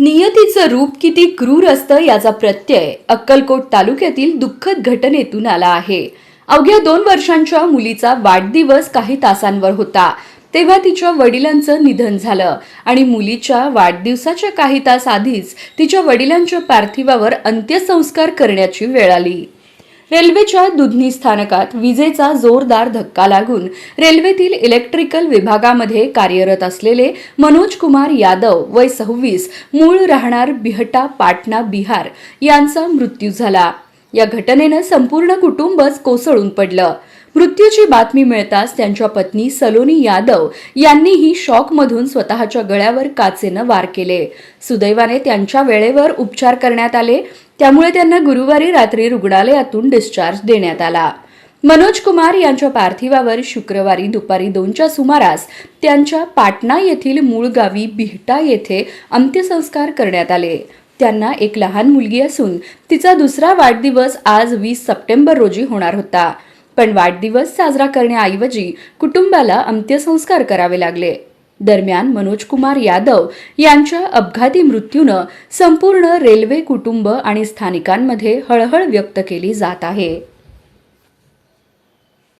नियतीचं रूप किती क्रूर असतं याचा प्रत्यय अक्कलकोट तालुक्यातील दुःखद घटनेतून आला आहे. अवघ्या दोन वर्षांच्या मुलीचा वाढदिवस काही तासांवर होता. तेव्हा तिच्या वडिलांचं निधन झालं आणि मुलीच्या वाढदिवसाच्या काही तास आधीच तिच्या वडिलांच्या पार्थिवावर अंत्यसंस्कार करण्याची वेळ आली. रेल्वेच्या दुधनी स्थानकात विजेचा जोरदार धक्का लागून रेल्वेतील इलेक्ट्रिकल विभागामध्ये कार्यरत असलेले मनोज कुमार यादव वय सव्वीस मूळ राहणार बिहटा पाटणा बिहार यांचा मृत्यू झाला. या घटनेनं संपूर्ण कुटुंबच कोसळून पडलं. मृत्यूची बातमी मिळताच त्यांच्या पत्नी सलोनी यादव यांनीही शॉकमधून स्वतःच्या गळ्यावर काचेनं वार केले. सुदैवाने त्यांच्या वेळेवर उपचार करण्यात आले त्यामुळे त्यांना गुरुवारी रात्री रुग्णालयातून डिस्चार्ज देण्यात आला. मनोज कुमार यांच्या पार्थिवावर शुक्रवारी दुपारी दोनच्या सुमारास त्यांच्या पाटणा येथील मूळ गावी बिहटा येथे अंत्यसंस्कार करण्यात आले. त्यांना एक लहान मुलगी असून तिचा दुसरा वाढदिवस आज वीस सप्टेंबर रोजी होणार होता. पण वाढदिवस साजरा करण्याऐवजी कुटुंबाला अंत्यसंस्कार करावे लागले. दरम्यान मनोज कुमार यादव यांच्या अपघाती मृत्यूनं संपूर्ण रेल्वे कुटुंब आणि स्थानिकांमध्ये हळहळ व्यक्त केली जात आहे.